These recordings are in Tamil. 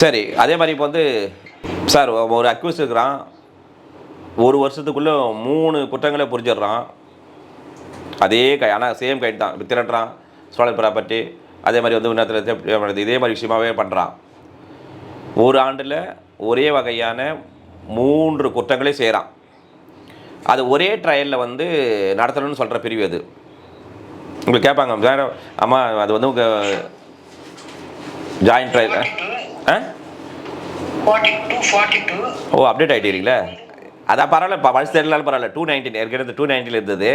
சரி அதே மாதிரி இப்போ வந்து சார் ஒரு அக்யூஸ் இருக்கிறான். ஒரு வருஷத்துக்குள்ளே மூணு குற்றங்களை புரிஞ்சிடுறான். அதே கை ஆனால் சேம் கைட் தான். இப்போ திரட்டுறான் சோழர் ப்ராப்பர்ட்டி. அதே மாதிரி வந்து இன்னொருத்தர் இதே மாதிரி விஷயமாவே பண்ணுறான் ஒரு ஆண்டில் ஒரே வகையான மூன்று குற்றங்களை செய்கிறான் அது ஒரே ட்ரையலில் வந்து நடத்தணும்னு சொல்கிற பிரிவு அது. உங்களுக்கு கேட்பாங்க சார் அம்மா அது வந்து உங்கள் ஜாயின்ட் ட்ரையல் ஓ அப்டேட் ஆகிட்டீங்களா அதான் பரவாயில்ல இப்போ பழசு தெரியலாலும் பரவாயில்ல. டூ நைன்டீன் ஏற்கனவே டூ நைன்டீன் இருந்தது.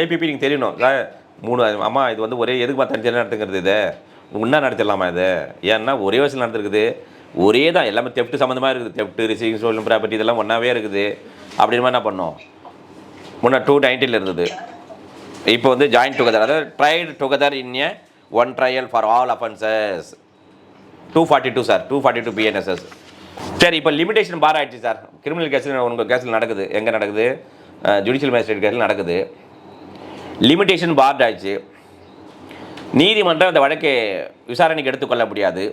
ஏபிபி நீங்கள் தெரியணும். மூணு அம்மா இது வந்து ஒரே எதுக்கு தனித்தனி நடத்துங்கிறது இது. உன்னா நடத்திடலாமா இது? ஏன்னா ஒரே வயசில் நடந்திருக்குது. ஒரே தான் எல்லாமே தெஃப்ட் சம்மந்தமாக இருக்குது. தெஃப்ட் ரிசீவிங் ஸ்டோலன் ப்ராப்பர்ட்டி இதெல்லாம் ஒன்றாவே இருக்குது. அப்படின்னு என்ன பண்ணோம் முன்னே டூ நைன்டீனில் இருந்தது. இப்போ வந்து ஜாயின் டுகெதர் அதாவது tried together in a one trial for all offences two forty two sir two forty two BNSS சரி இப்போ லிமிடேஷன் பார் ஆயிடுச்சு சார் கிரிமினல் கேஸில் உங்கள் கேஸில் நடக்குது. எங்கே நடக்குது? ஜுடிஷியல் மேஜிஸ்ட்ரேட் கேஸில் நடக்குது. லிமிடேஷன் பார்ட் ஆயிடுச்சு. நீதிமன்றம் அந்த வழக்கை விசாரணைக்கு எடுத்துக்கொள்ள முடியாது.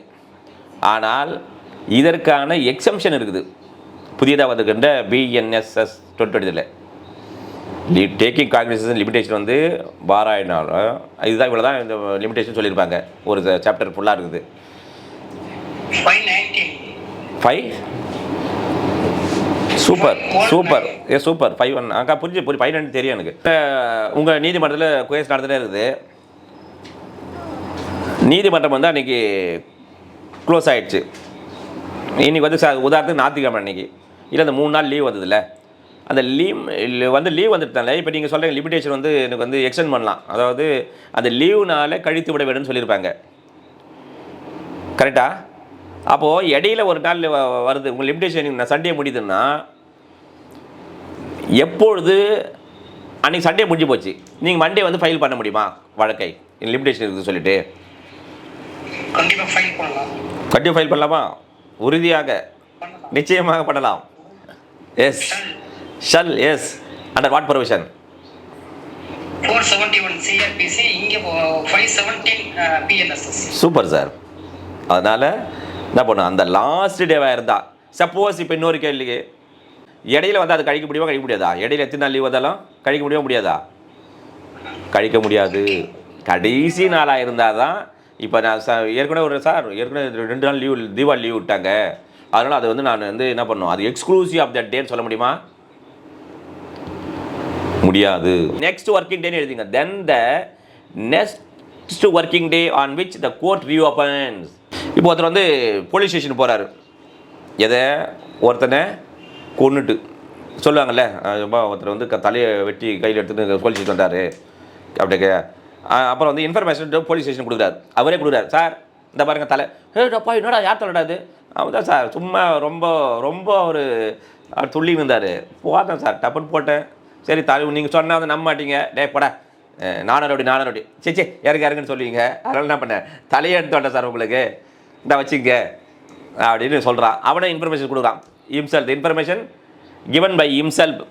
ஆனால் இதற்கான எக்ஸம்ஷன் இருக்குது. புதியதாக வந்திருக்கின்ற பிஎன்எஸ்எஸ் டுவெண்ட்டி லி டேக்கிங் காக்னிசன் லிமிடேஷன் வந்து பாராயினாலும் இதுதான் இவ்வளோ தான் இந்த லிமிடேஷன் சொல்லியிருப்பாங்க. ஒரு சாப்டர் ஃபுல்லாக இருக்குது. Five super super A super five one அக்கா புரிஞ்சு புரிஞ்சு ஃபைவ் ஹண்ட்ரட் தெரியும் எனக்கு. உங்கள் நீதிமன்றத்தில் குயஸ் நடந்துகிட்டே இருக்குது. நீதிமன்றம் வந்து அன்றைக்கி க்ளோஸ் ஆகிடுச்சு இன்றைக்கி வந்து சார் உதாரணத்துக்கு ஞாயிற்றுக்கிழமை அன்றைக்கி இல்லை அந்த மூணு நாள் லீவ் வந்ததில்ல அந்த லீவ் வந்து லீவ் வந்துட்டால இப்போ நீங்கள் சொல்கிற லிமிடேஷன் வந்து எனக்கு வந்து எக்ஸ்டெண்ட் பண்ணலாம். அதாவது அந்த லீவுனால கழித்து விட வேணும்னு சொல்லியிருப்பாங்க. கரெக்டாக அப்போது இடையில ஒரு நாள் வருது. உங்கள் லிமிடேஷன் சண்டே முடியுதுன்னா எப்பொழுது அன்றைக்கி சண்டே முடிஞ்சு போச்சு. நீங்கள் மண்டே வந்து ஃபைல் பண்ண முடியுமா? வழக்கை. லிமிடேஷன் இருக்குது சொல்லிட்டு. கண்டிப்பாக ஃபைல் பண்ணலாம். கண்டிப்பாக ஃபைல் பண்ணலாமா? உறுதியாக. நிச்சயமாக பண்ணலாம். Yes shall yes under what permission four seventy one CrPC இங்கே five seventeen BNSS super sir அதனால் என்ன பண்ணும்? அந்த லாஸ்ட் டேவாக இருந்தால் சப்போஸ் இப்போ இன்னொரு கேள்விக்கு இடையில வந்து அது கழிக்க முடியுமா கழிக்க முடியாதா? இடையில எத்தனை நாள் லீவ் வந்தாலும் கழிக்க முடியுமா முடியாதா? கழிக்க முடியாது. கடைசி நாளாக இருந்தால் தான் இப்போ நான் சார் ஏற்கனவே ஒரு சார் ஏற்கனவே ரெண்டு நாள் லீவ் தீபாவளி லீவ் விட்டாங்க. அதனால் அது வந்து நான் வந்து என்ன பண்ணும்? அது எக்ஸ்க்ளூசிவ் ஆஃப் தட் டேன்னு சொல்ல முடியுமா? முடியாது. நெக்ஸ்ட் ஒர்க்கிங் டேன்னு எழுதிங்க. Then the next working day on which the court reopens இப்போ ஒருத்தர் வந்து போலீஸ் ஸ்டேஷன் போகிறாரு எதை? ஒருத்தனை கொன்னுட்டு. சொல்லுவாங்கல்ல ஒருத்தர் வந்து க- தலையை வெட்டி கையில் எடுத்துகிட்டு போலீஸ் ஸ்டேஷன் வந்தார். அப்படியே அப்புறம் வந்து இன்ஃபர்மேஷன் போலீஸ் ஸ்டேஷன் கொடுக்குறாரு. அவரே கொடுக்குறாரு. சார் இந்த பாருங்க தலை. ஏ டப்பா என்னடா யார் தலைடா இது அவன் தான் சார். சும்மா ரொம்ப ரொம்ப ஒரு துள்ளி இருந்தார் போட்டேன் சார் டப்புன்னு போட்டேன். சரி தலை நீங்கள் சொன்னால் வந்து நம்ப மாட்டீங்க டே போடா நானரோடி நானரோடி சே சே இறங்க இறங்குன்னு சொல்லுவீங்க. அதனால் என்ன பண்ணேன் தலையை எடுத்து வந்தேன் சார் உங்களுக்கு. இந்த வச்சுங்க அப்படின்னு சொல்கிறான் அவனே இன்ஃபர்மேஷன் கொடுக்குறான். Himself information given by himself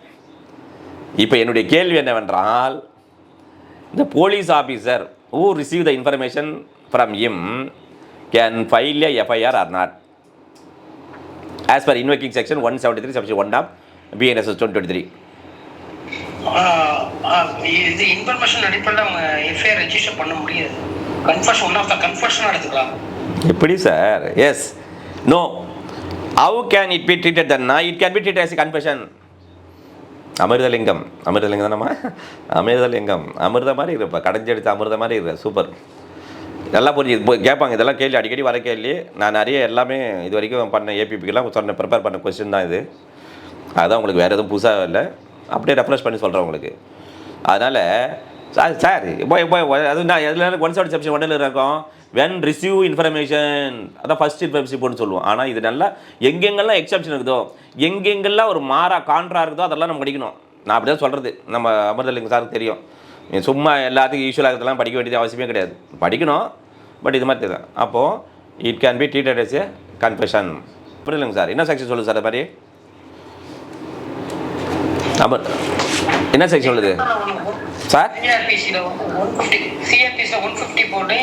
இப்போ என்னுடைய கேள்வி என்னவென்றால் the police officer who receive the information from him can file a FIR or not? As per invoking section 173 section 1 of BNSS 2023 இது இன்ஃபர்மேஷன் அடிப்படையில் அவங்க எஃப்ஐஆர் ரெஜிஸ்டர் பண்ண முடியாது. கன்ஃபர்ஷன் ஒன் ஆஃப் த கன்ஃபர்ஷனாக எடுத்துக்கலாம். எப்படி sir? Yes no how can it be treated Tanna it can be treat as confession Amirthalingam. Amirthalingam தானம்மா? அமிர்தலிங்கம். அமிர்த மாதிரி இருப்பா. கடைஞ்சி எடுத்த அமிர்த மாதிரி இருக்கு சூப்பர் நல்லா புரிஞ்சு இப்போ கேட்பாங்க. இதெல்லாம் கேள்வி அடிக்கடி வர கேள்வி. நான் நிறைய எல்லாமே இது வரைக்கும் பண்ண ஏபிபிக்கெல்லாம் சொன்ன ப்ரிப்பேர் பண்ண கொஸ்டின் தான் இது. அதுதான் உங்களுக்கு வேறு எதுவும் புதுசாக இல்லை. அப்படியே ரெஃப்ரெஷ் பண்ணி சொல்கிறேன் உங்களுக்கு. அதனால் சார் சார் இப்போ இப்போ அது நான் எதில் ஒன் செவன்டி செப்ஷன் ஒன்றில் இருக்கோம். வென் ரிசீவ் இன்ஃபர்மேஷன் அதான் ஃபஸ்ட் இன்ஃபர்மேஷன் சொல்லுவோம். ஆனால் இது நல்லா எங்கெங்கெல்லாம் எக்ஸப்ஷன் இருக்குதோ எங்கெங்கெல்லாம் ஒரு மாறா கான்ட்ரா இருக்குதோ அதெல்லாம் நம்ம படிக்கணும். நான் அப்படி தான் சொல்கிறது நம்ம அமிர்தலிங்க சாருக்கு தெரியும். சும்மா எல்லாத்துக்கும் யூஸ்வலாக இருக்கிறதெல்லாம் படிக்க வேண்டியது அவசியமே கிடையாது. படிக்கணும் பட் இது மாதிரி தான். அப்போது it can be treated as a confession புரியலங்க சார் என்ன செக்ஷன் சொல்லுது சார் அது மாதிரி? அமர் என்ன செக்ஷன் சொல்லுது? சார்? சிஆர்பிசியில் ஒன் ஃபிஃப்டி போட்டு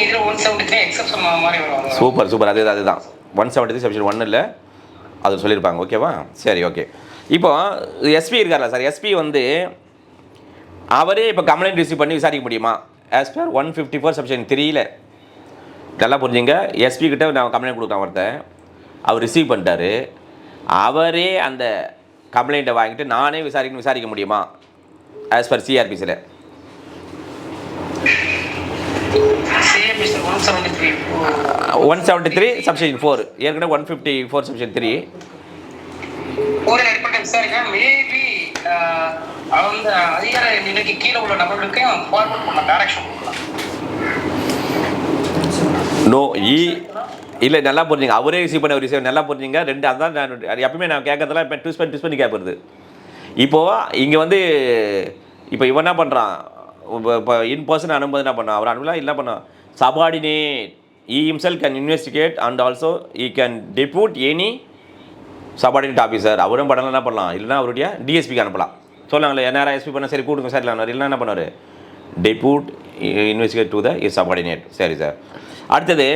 இதில் ஒன் செவன்ட்டி த்ரீ எக்ஸப்ஷன் மாதிரி வரும். சூப்பர் சூப்பர் அது அதுதான். ஒன் செவன்ட்டி த்ரீ சப்ஷன் ஒன்னில் அது சொல்லியிருப்பாங்க ஓகேவா சரி ஓகே இப்போ எஸ்பி இருக்கார்ல சார் எஸ்பி வந்து அவரே இப்போ கம்ப்ளைண்ட் ரிசீவ் பண்ணி விசாரிக்க முடியுமா? As per one fifty four subsection த்ரீல நல்லா புரிஞ்சுங்க. எஸ்பி கிட்ட நான் கம்ப்ளைண்ட் கொடுக்குறேன் ஒருத்தன் அவர் ரிசீவ் பண்ணிட்டாரு. அவரே அந்த கம்ப்ளைண்ட்டை வாங்கிட்டு நானே விசாரிக்கணும் விசாரிக்க முடியுமா? As per சிஆர்பிசியில் one seventy three subsection four ஏற்கனவே one fifty four subsection three ஒரு அடிப்படை விசாரிக்க மேபி அந்த அதிகார நிலைக்கு கீழே உள்ள நபர்களுக்கு ஃபார்வர்ட் பண்ண டைரக்ஷன் நோ இ இல்லை நல்லா புரிஞ்சுங்க. அவரே ரிசீவ் பண்ண ரிசீவ் நல்லா புரிஞ்சுங்க. ரெண்டு அதான் நான் எப்பவுமே நான் கேட்கறதெல்லாம் இப்போ ட்விஸ்ட் பண்ணி ட்விஸ்ட் பண்ணி கேட்பறது இப்போது இங்கே வந்து இப்போ இவன் என்ன பண்ணுறான் இப்போ இன் பர்சன் அனுப்பும்போது என்ன பண்ணான்? அவர் அனுப்பலாம் என்ன பண்ணான்? Subordinate he himself can investigate and also he can depute any subordinate officer அவரும் பண்ணலாம் என்ன பண்ணலாம்? இல்லைன்னா அவருடைய டிஎஸ்பிக்கு அனுப்பலாம். சொல்லாங்களே நேரம் எஸ்பி பண்ண சரி கூட்டுங்க சார் இல்லை இல்லைனா என்ன பண்ணுவார்? Depute investigate to the his subordinate சரி சார் அடுத்தது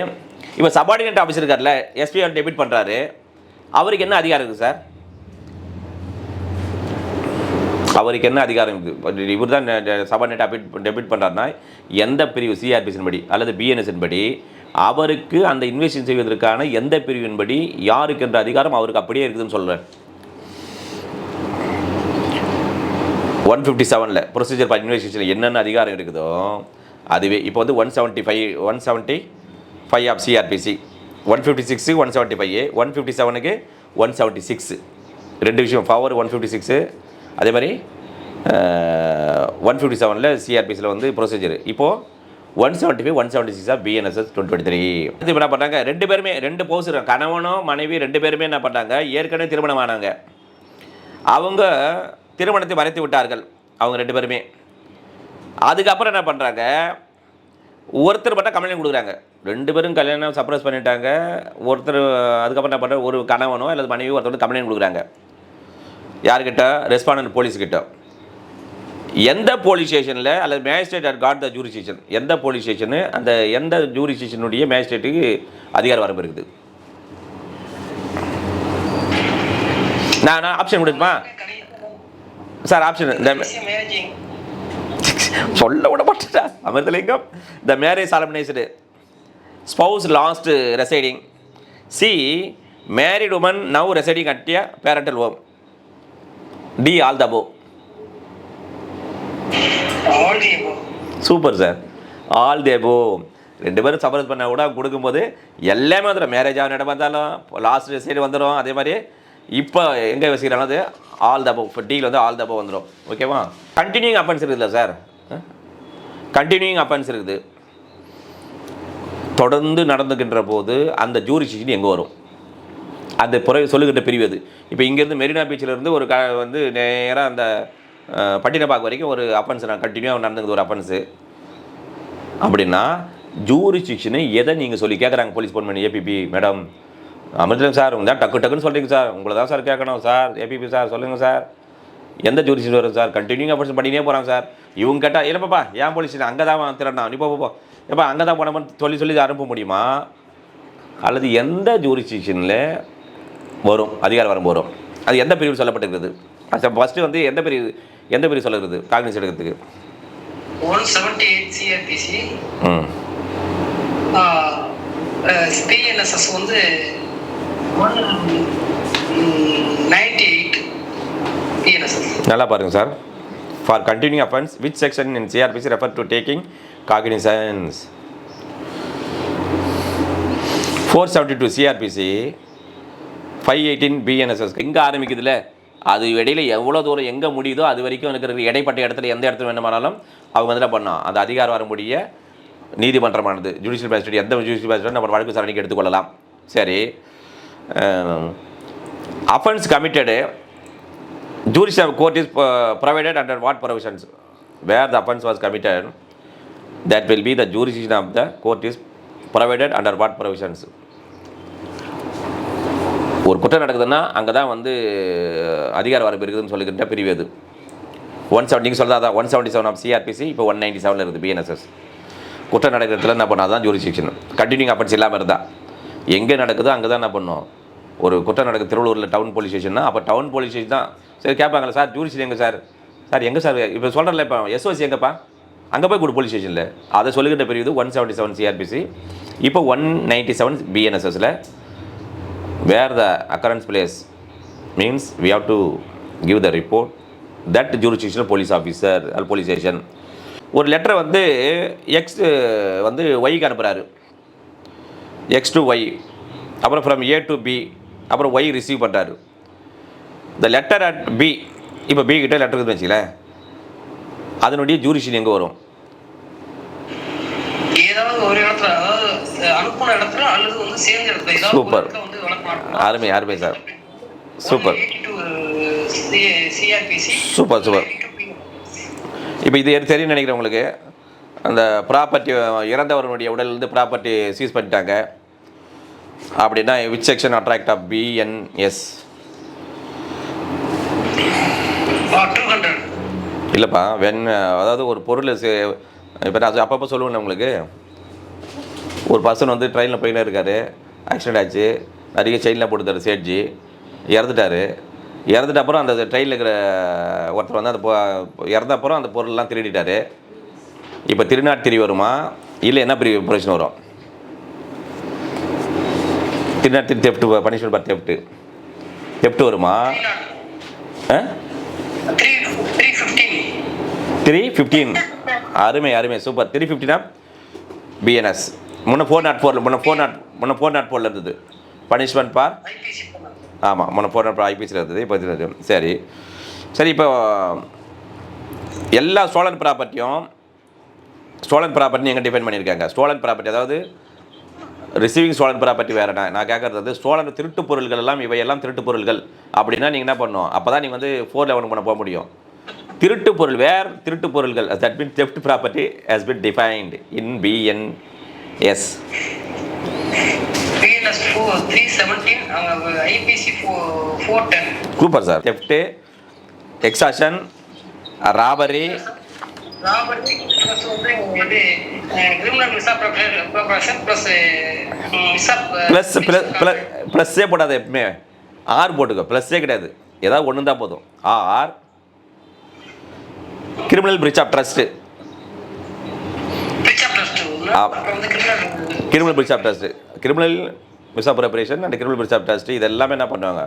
இப்போ சபார்டினேட் ஆஃபீஸர் இருக்கார்ல எஸ்பி அவர் டெபிட் பண்ணுறாரு அவருக்கு என்ன அதிகாரம் இருக்குது சார் அவருக்கு என்ன அதிகாரம் இருக்குது இவர் தான் சபார்டினேட் அபிட் டெபிட் பண்ணுறாருனா எந்த பிரிவு சிஆர்பிசின் படி அல்லது பிஎன்எஸ்இன் படி அவருக்கு அந்த இன்வெஸ்டிங் செய்வதற்கான எந்த பிரிவின் படி யாருக்கு என்ற அதிகாரம் அவருக்கு அப்படியே இருக்குதுன்னு சொல்கிறேன் ஒன் ஃபிஃப்டி செவனில் ப்ரொசீஜர் ஃபார் இன்வெஸ்டிகேஷன் என்னென்ன அதிகாரம் இருக்குதோ அதுவே இப்போ வந்து one seventy five one seventy five of CrPC one fifty six one seventy five one fifty செவனுக்கு ஒன் செவன்ட்டி சிக்ஸு ரெண்டு விஷயம் பவர் ஒன் ஃபிஃப்டி சிக்ஸு அதே மாதிரி ஒன் ஃபிஃப்டி செவனில் சிஆர்பிசியில் வந்து ப்ரொசீஜர் இப்போது one seventy five one seventy six BNSS twenty three இப்போ என்ன பண்ணாங்க? ரெண்டு பேருமே ரெண்டு போஸ் கணவனோ கணவனும் மனைவி ரெண்டு பேருமே என்ன பண்ணாங்க? ஏற்கனவே திருமணம் ஆனாங்க. அவங்க திருமணத்தை மறைத்து விட்டார்கள் அவங்க ரெண்டு பேருமே. அதுக்கப்புறம் என்ன பண்ணுறாங்க ஒருத்தர் மட்டும் கம்ப்ளைண்ட் கொடுக்குறாங்க. ரெண்டு பேரும் கல்யாணம் சப்ரஸ் பண்ணிட்டாங்க. ஒருத்தர் அதுக்கப்புறம் என்ன பண்ணுற ஒரு கணவனோ அல்லது மனைவியோ ஒருத்தர் கம்ப்ளைண்ட் கொடுக்குறாங்க. யார்கிட்ட? ரெஸ்பாண்டன்ட் போலீஸ்கிட்ட எந்த போலீஸ் ஸ்டேஷனில் அல்லது magistrate at got the jurisdiction எந்த போலீஸ் ஸ்டேஷனு அந்த எந்த ஜூரிஸ்டேஷனுடைய மேஜிஸ்ட்ரேட்டுக்கு அதிகார வரம்பு இருக்குது? நான் நான் ஆப்ஷன் கொடுப்பா சார் ஆப்ஷன் இந்த சொல்ல விட மாட்டேடா Amirthalingam the marriage solemnised spouse last residing she married woman now residing at parental home D all the both super sir. All the both ரெண்டு பேரும் சபரஸ் பண்ண கூட கொடுக்கும்போது எல்லாமே வந்துடும் மேரேஜ் ஆகிற இடம் வந்தாலும் லாஸ்ட் சைடு வந்துடும் அதே மாதிரி இப்போ எங்கே வசிக்கிறாலும் அது ஆல் தபோ இப்போ டீல் வந்து ஆல் தபோ வந்துடும் ஓகேவா கண்டினியூங் அப்பன்ஸ் இருக்குதுல்ல சார்? கண்டினியூங் அப்பன்ஸ் இருக்குது. தொடர்ந்து நடந்துக்கின்ற போது அந்த ஜூரிஸ்டிஷன் எங்கே வரும்? அந்த புற சொல்லுகின்ற பிரிவு அது இப்போ இங்கேருந்து மெரினா பீச்சில் இருந்து ஒரு க வந்து நேராக அந்த அஹ், பார்க்க வரைக்கும் ஒரு அப்பன்ஸ் நான் கண்டினியூவாக நடந்துக்குது ஒரு அப்பன்ஸு அப்படின்னா ஜூரிஸ்டிக்ஷனு எதை நீங்கள் சொல்லி கேட்குறாங்க போலீஸ் ஃபோன் பண்ணி ஏபிபி மேடம் அமிர்தம் சார் உங்க தான் டக்கு டக்குன்னு சொல்கிறீங்க சார். உங்களை தான் சார் கேட்கணும் சார். ஏபிபி சார் சொல்லுங்கள் சார். எந்த ஜூரிஸ்டிஷன் வரும் சார்? கண்டினியூ அப்பன்ஸ் பண்ணினே போகிறாங்க சார். இவங்க கேட்டால் இல்லைப்பாப்பா ஏன் போலீஸ் அங்கே தான் திறனா நீ போ போ, ஏப்பா அங்கே தான் போனோம்னு சொல்லி சொல்லி அனுப்ப முடியுமா? அல்லது எந்த ஜூரிஸ்டிக்ஷனில் வரும் அதிகாரம் வரும் வரும்? அது எந்த பிரிவில் சொல்லப்பட்டிருக்கிறது? ஃபஸ்ட்டு வந்து எந்த பிரிவு எந்த பிரிவு சொல்லுறது காங்கிரஸ் எடுக்கிறதுக்கு. One seventy eight CrPC BNSS வந்து நைன்டி எயிட் பிஎன்எஸ்எஸ் நல்லா பாருங்க sir for continue offence which section in CrPC refer to taking cognizance four seventy two CrPC five eighteen BNSS எங்கே ஆரம்பிக்குதுல. அது இடையில எவ்வளோ தூரம் எங்கே முடியுதோ அது வரைக்கும் இருக்கிற இடைப்பட்ட இடத்துல எந்த இடத்துல வேணுமானாலும் அவங்க வந்து என்ன பண்ணலாம் அந்த அதிகாரம் வரமுடிய நீதிமன்றமானது ஜுடிஷியல் மேஜிஸ்ட்ரேட் எந்த ஜுடிஷியல் மேஜிஸ்ட்ரேட் நம்ம வழக்கு விசாரணைக்கு எடுத்துக்கொள்ளலாம். சரி. Offence committed uh, jurisdiction court is provided under what provisions where the where was committed that will be the jurisdiction of the court is provided under what provisions ஒரு குற்றம் நடக்குதுன்னா அங்கே தான் வந்து அதிகார வரப்பு இருக்குதுன்னு சொல்லிக்கிட்டால் பிரிவு அது. ஒன் செவன்ட்டிங்க சொல்கிறதா one seventy seven of CrPC இப்போ ஒன் நைன்டி செவனில் இருக்குது பிஎன்எஸ்எஸ் குற்றம் நடக்கிற இடத்துல என்ன பண்ணால் தான் ஜூரிஸ்டிக்ஷன் கண்டினியூங் அப்பன்ஸ் இல்லாமல் இருந்தால் எங்கே நடக்குதோ அங்கே தான் என்ன பண்ணும்? ஒரு குற்றம் நடக்குது திருவள்ளூரில் டவுன் போலீஸ் ஸ்டேஷன்னா அப்போ டவுன் போலீஸ் ஸ்டேஷன் தான். சரி கேட்பாங்களே சார் ஜூரிஸ்ட் எங்கே சார்? சார் எங்கே சார்? இப்போ சொல்கிறேன்ல இப்போ எஸ்ஓசி எங்கேப்பா? அங்கே போய் கூட போலீஸ் ஸ்டேஷனில் அதை சொல்லிக்கிட்ட பிரிவு ஒன் செவன்ட்டி செவன் சிஆர்பிசி இப்போ ஒன் நைன்ட்டி செவன் பிஎன்எஸ்எஸில் where the occurrence place means we have to give the report that jurisdictional police officer அது போலீஸ் ஸ்டேஷன் ஒரு லெட்டரை வந்து எக்ஸ் வந்து ஒய்க்கு அனுப்புகிறாரு எக்ஸ் டு ஒய் அப்புறம் ஃப்ரம் ஏ டு பி அப்புறம் ஒய் ரிசீவ் பண்ணுறாரு த லெட்டர் அட் பி இப்போ பி கிட்ட லெட்டர் இருக்குதுன்னு வச்சுங்களேன் அதனுடைய ஜூரிஷன் எங்கே வரும்? ஏதாவது ஒரு இடத்துல அதாவது அனுப்புன இடத்துல அல்லது வந்து சேர்ந்த இடத்துல ஏதாவது ஒரு Super. அருமை அருமை சார். சூப்பர். Super super. இப்போ இது தெரியும் நினைக்கிறேன் உங்களுக்கு. அந்த ப்ராப்பர்ட்டி இறந்தவருடைய உடல்லேருந்து ப்ராப்பர்ட்டி சீஸ் பண்ணிட்டாங்க. அப்படின்னா which section attract of BNS இல்லைப்பா வென் அதாவது ஒரு பொருள் இப்போ நான் அப்பப்போ சொல்லுவேன் உங்களுக்கு. ஒரு பர்சன் வந்து ட்ரெயினில் போயினே இருக்காரு. ஆக்சிடென்ட் ஆச்சு. நிறைய செயின்லாம் போட்டுத்தார் சேட்ஜி. இறந்துட்டாரு. இறந்துட்ட அப்புறம் அந்த ட்ரெயினில் இருக்கிற ஒருத்தர் வந்து அந்த இறந்த அப்புறம் அந்த பொருள்லாம் திருடிட்டார். இப்போ திருநாட்டிரி வருமா? இல்லை என்ன பெரிய பிரச்சனை வரும்? திருநாட்டிரி theft punishment for theft theft வருமா? ஆ? த்ரீ ஃபிஃப்டீன் அருமை அருமை சூப்பர் த்ரீ ஃபிஃப்டினா பிஎன்எஸ் முன்ன ஃபோர் நாட் ஃபோரில் முன்னே ஃபோர் நாட் முன்னே ஃபோர் நாட் ஃபோரில் இருந்தது. Punishment for? ஆமாம் முன்ன நாட் ஐபிசியில் இருந்தது இப்போ இது இருக்கு. சரி. சரி இப்போ எல்லா ஸ்டோலன் ப்ராப்பர்ட்டியும் ஸ்டோலன் ப்ராப்பர்ட்டி எங்கே டிஃபைன் பண்ணியிருக்காங்க? ஸ்டோலன் ப்ராப்பர்ட்டி அதாவது ரிசீவிங் ஸ்டோலன் ப்ராப்பர்ட்டி வேறு நான் நான் கேட்குறது வந்து ஸ்டோலன் திருட்டு பொருள்கள் எல்லாம் இவையெல்லாம் திருட்டு பொருள்கள். அப்படின்னா நீங்கள் என்ன பண்ணணும் அப்போ தான் நீங்கள் வந்து ஃபோர் லெவன் பண்ண போக முடியும். திருட்டு பொருள் வேர் திருட்டு பொருள்கள் that mean theft property has been defined in BNS BNS four three seventeen அங்கே IPC four four ten super sir theft extortion robbery robbed plus வந்து இது criminal misappropriation plus visa plus plus plus ப்ளஸ்ஸே போடாத எப்பவுமே. ஆர் போட்டுக்கோ. ப்ளஸ்ஸே கிடையாது. ஏதாவது ஒன்று தான் போதும் or criminal breach of trust criminal criminal of trust criminal misappropriation and criminal breach of trust இது எல்லாமே என்ன பண்ணுவாங்க?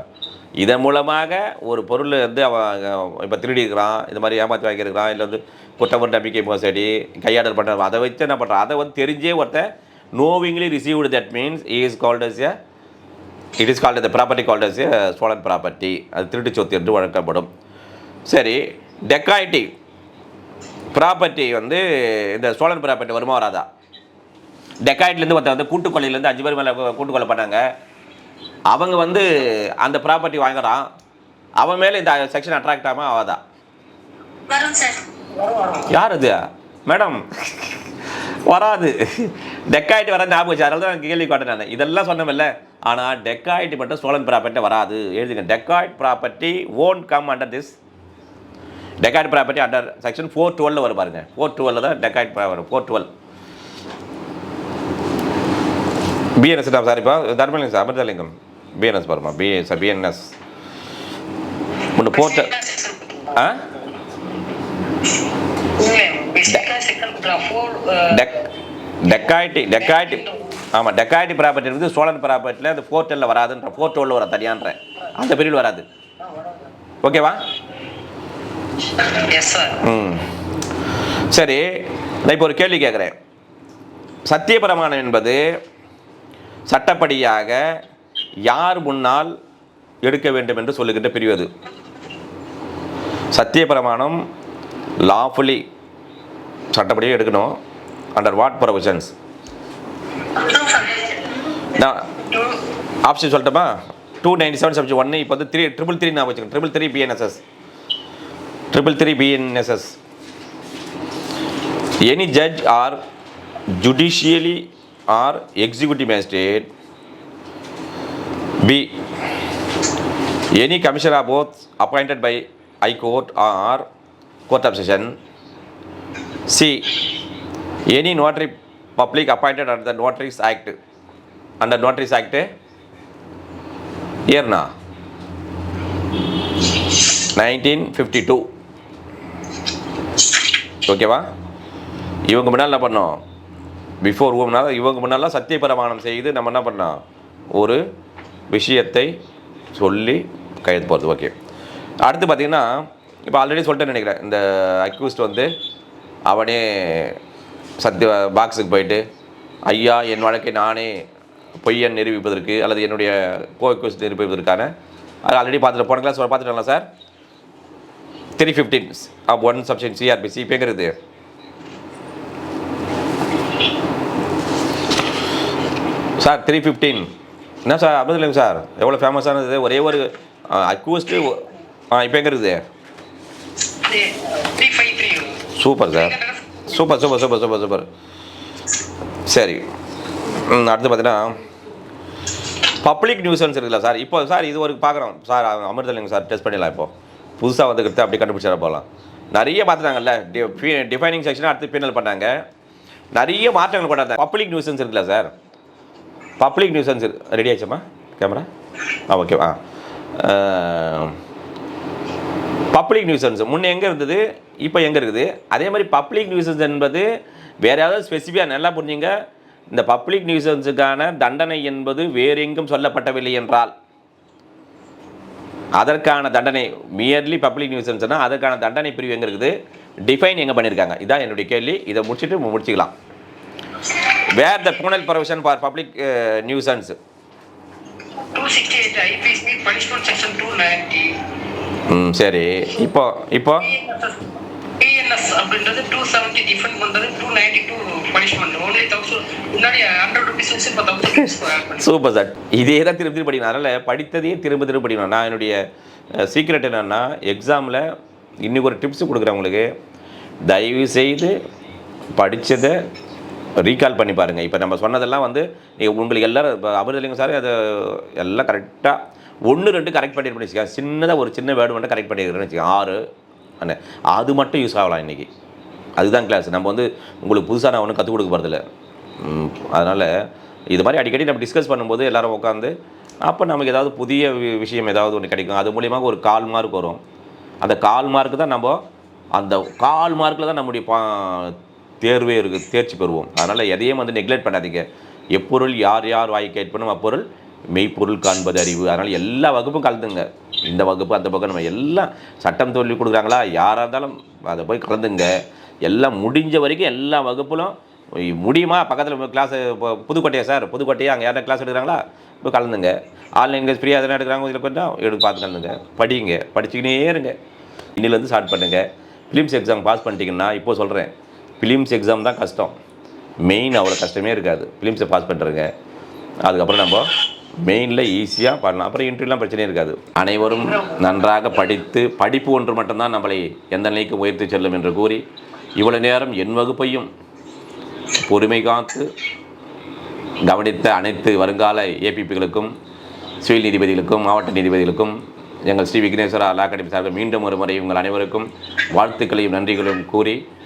இதன் மூலமாக ஒரு பொருள் வந்து அவன் இப்போ திருடி இருக்கிறான் இந்த மாதிரி ஏமாற்றி வாங்கியிருக்கிறான் இல்லை வந்து குற்றமற்ற நம்பிக்கை மோசடி கையாடல் பண்ணுறான் அதை வச்சு என்ன பண்ணுறான் அதை வந்து தெரிஞ்சே ஒருத்தன் knowingly received that means is called as a it is called the property called as a stolen property அது திருட்டு சொத்து என்று வழங்கப்படும். சரி டெக்காய்டி ப்ராப்பர்ட்டி வந்து இந்த ஸ்டோலன் ப்ராப்பர்ட்டி வருமா வராதா? டெக்காய்ட்லேருந்து ஒருத்தன் வந்து கூட்டு கொள்ளையிலேருந்து அஞ்சு பேர் மேலே கூட்டு பண்ணாங்க அவங்க வந்து அந்த ப்ராப்பர்ட்டி வாங்குறான். அவன் மேலே இந்த செக்ஷன் அட்ராக்ட் ஆகாமல் சார். யார் அது? மேடம். வராது. டெக்காயிட்டு வர ஞாபகம் வச்சு அதனால தான் கேள்வி காட்டேன் நான். இதெல்லாம் சொன்னமில்ல ஆனால் டெக்காயிட்டு மட்டும் ஸ்டோலன் ப்ராப்பர்ட்டி வராது. எழுதுங்க dacoit property won't come under this dacoit property under section four டுவெல்ல வரும் பாருங்க. ஃபோர் டுவெல்ல தான் டெக்காய்ட் வரும். ஃபோர் டுவெல் பிஎன்எஸ் சாரிப்பா தர்மலிங்கம் சார் அமிர்தலிங்கம். பிஎன்எஸ் பாருமா பிஎஸ் பிஎன்எஸ் முன்ன போட்ட ஆ? டெக் டெக்காய்டி டெக்காய்டி ஆமாம் டெக்காய்டி ப்ராப்பர்ட்டி வந்து சோழன் ப்ராப்பர்ட்டியில் அந்த ஃபோர்டெல்ல வராதுன்ற ஃபோர் டுவெல்ல வர தனியான்றேன் அந்த பீரியட் வராது. ஓகேவா சார் ம். சரி நான் இப்போ ஒரு கேள்வி கேட்குறேன் சத்தியபிரமாணம் என்பது சட்டப்படியாக யார் முன்னால் எடுக்க வேண்டும் என்று சொல்லுகின்ற பிரிவு அது. சத்தியபிரமாணம் லாஃபுல்லி சட்டப்படியாக எடுக்கணும் அண்டர் வாட் ப்ரொவிஷன்ஸ் நான் ஆப்ஷன் சொல்லட்டுமா? டூ நைன்டி செவன் சப்ஜெக்ட் ஒன்று இப்போ வந்து த்ரீ ட்ரிபிள் த்ரீ நான் வச்சுக்கேன் triple three BNSS triple three BNSS any judge or judicially or executive magistrate B any commissioner or both appointed by high court or court of session C any notary public appointed and the Notaries Act under Notaries Act இயர்னா nineteen fifty two ஓகேவா இவங்க முன்னால் என்ன பண்ணோம் பிஃபோர் ஓம்னால இவங்க முன்னெல்லாம் சத்திய பிரமாணம் செய்து நம்ம என்ன பண்ணலாம் ஒரு விஷயத்தை சொல்லி கையெழுத்து போகிறது ஓகே அடுத்து பார்த்தீங்கன்னா இப்போ ஆல்ரெடி சொல்லிட்டேன்னு நினைக்கிறேன். இந்த அக்யூஸ்ட் வந்து அவனே சத்திய பாக்ஸுக்கு போயிட்டு ஐயா என் வழக்கை நானே பொய்யன் நிரூபிப்பதற்கு அல்லது என்னுடைய கோ அக்யூஸ்ட் நிரூபிப்பதற்கான அது ஆல்ரெடி பார்த்துட்டு போன class பார்த்துட்டாங்களா sir three fifteen one subsection CrPC இப்போங்கிறது sir three fifteen என்ன சார் அப்படி இல்லைங்க சார் எவ்வளோ ஃபேமஸானது ஒரே ஒரு அக்யூஸ்ட்டு ஆ இப்போ எங்கே இருக்குது? Super sir. Super super super super super. சரி. ம், அடுத்து பார்த்தீங்கன்னா பப்ளிக் நியூசன்ஸ் இருக்குல்ல சார் இப்போ சார் இது ஒரு பார்க்குறோம் சார் அமிர்தலிங்க சார் டெஸ்ட் பண்ணிடலாம் இப்போ. புதுசாக வந்துக்கிறது அப்படி கண்டுபிடிச்சிட போகலாம் நிறைய பார்த்துட்டாங்கல்ல டிஃபைனிங் செக்ஷன் அடுத்து பின்னல் பண்ணாங்க. நிறைய மாற்றங்கள் கொண்டாங்க பப்ளிக் நியூசன்ஸ் இருக்குல்ல சார். பப்ளிக் நியூசன்ஸ் ரெடி ஆச்சுமா கேமரா? ஆ ஓகே ஆ. பப்ளிக் நியூசன்ஸ் முன்னே எங்கே இருந்தது? இப்போ எங்கே இருக்குது? அதே மாதிரி பப்ளிக் நியூசன்ஸ் என்பது வேறு ஏதாவது ஸ்பெசிஃபிக்காக நல்லா புரிஞ்சுங்க. இந்த பப்ளிக் நியூசன்ஸுக்கான தண்டனை என்பது வேறு எங்கும் சொல்லப்பட்டவில்லை என்றால் அதற்கான தண்டனை மியர்லி பப்ளிக் நியூசன்ஸ்னா அதற்கான தண்டனை பிரிவு எங்கே இருக்குது? டிஃபைன் எங்கே பண்ணியிருக்காங்க இதான் என்னுடைய கேள்வி. இதை முடிச்சுட்டு முடிச்சுக்கலாம். வேர் த பூனல் ப்ரொவிஷன் ஃபார் பப்ளிக் நியூசன்ஸ் ம் சரி. இப்போ இப்போ? பிஎன்எஸ் அப்படின்றது டூ செவன்ட்டி டிஃபெண்ட் பண்ணுறது two ninety two punishment only thousand முன்னாடி ஹண்ட்ரட் ருபீஸ் இப்போ தௌசண்ட் ருபீஸ் ஆட் பண்ணி சூப்பர் சார் இதே தான் திரும்ப திரும்ப படிக்கணும். அதனால் படித்ததையே திரும்ப திரும்ப படிக்கணும். நான் என்னுடைய சீக்ரெட் என்னென்னா எக்ஸாமில் இன்றைக்கி ஒரு டிப்ஸ் கொடுக்குறேன் உங்களுக்கு. தயவு செய்து படித்ததை ரீகால் பண்ணி பாருங்கள் இப்போ நம்ம சொன்னதெல்லாம் வந்து உங்களுக்கு எல்லோரும் இப்போ அமிர்தலிங்கம் சார் அது எல்லாம் கரெக்டாக ஒன்று ரெண்டு கரெக்ட் பண்ணிருப்பேன் வச்சுக்கோங்க. சின்னதாக ஒரு சின்ன வேர்டு மட்டும் கரெக்ட் பண்ணியிருக்கிறேன்னு வச்சுக்கோங்க. ஆறு அண்ணே அது மட்டும் யூஸ் ஆகலாம் இன்றைக்கி அதுதான் கிளாஸ் நம்ம வந்து உங்களுக்கு புதுசாக நான் ஒன்றும் கற்றுக் கொடுக்க போகிறதில்ல அதனால் இது மாதிரி அடிக்கடி நம்ம டிஸ்கஸ் பண்ணும்போது எல்லோரும் உட்காந்து அப்போ நமக்கு ஏதாவது புதிய வி- விஷயம் ஏதாவது ஒன்று கிடைக்கும். அது மூலயமா ஒரு கால் மார்க் வரும். அந்த கால் மார்க்கு தான் நம்ம அந்த கால் மார்க்கில் தான் நம்முடைய பா தேர்வே இருக்குது தேர்ச்சி பெறுவோம். அதனால் எதையும் வந்து நெக்லெக்ட் பண்ணாதீங்க. எப்பொருள் யார் யார் வாய் கேட்பணும் அப்பொருள் மெய்ப்பொருள் காண்பது அறிவு. அதனால் எல்லா வகுப்பும் கலந்துங்க. இந்த வகுப்பு அந்த பக்கம் நம்ம எல்லாம் சட்டம் சொல்லி கொடுக்குறாங்களா? யாராக இருந்தாலும் அதை போய் கலந்துங்க. எல்லாம் முடிஞ்ச வரைக்கும் எல்லா வகுப்பிலும் முடியுமா? பக்கத்தில் கிளாஸ் புதுக்கோட்டையா சார் புதுக்கோட்டையா? அங்கே யாரும் கிளாஸ் எடுக்கிறாங்களா? இப்போ கலந்துங்க. ஆன்லைன் கிளாஸ் ஃப்ரீயாக எதனா எடுக்கிறாங்க? இதில் கொஞ்சம் எடுத்து பார்த்து கலந்துங்க. படிங்க. படிச்சுக்கினே இருங்க. இன்னிலேருந்து ஸ்டார்ட் பண்ணுங்கள் ஃபிலிம்ஸ் எக்ஸாம் பாஸ் பண்ணிட்டீங்கன்னா இப்போ சொல்கிறேன் ஃபிலிம்ஸ் எக்ஸாம் தான் கஷ்டம். மெயின் அவ்வளோ கஷ்டமே இருக்காது. ஃபிலிம்ஸை பாஸ் பண்ணுறங்க அதுக்கப்புறம் நம்ம மெயினில் ஈஸியாக பண்ணலாம். அப்புறம் இன்டர்வியூலாம் பிரச்சனையே இருக்காது. அனைவரும் நன்றாக படித்து படிப்பு ஒன்று மட்டும்தான் நம்மளை எந்த நிலைக்கு உயர்த்தி செல்லும் என்று கூறி இவ்வளவு நேரம் என் வகுப்பையும் பொறுமை காத்து கவனித்த அனைத்து வருங்கால ஏபிபிகளுக்கும் சிவில் நீதிபதிகளுக்கும் மாவட்ட நீதிபதிகளுக்கும் எங்கள் ஸ்ரீ விக்னேஸ்வரா லா அகாடமி சார்பில் மீண்டும் ஒரு முறை உங்கள் அனைவருக்கும் வாழ்த்துக்களையும் நன்றிகளும் கூறி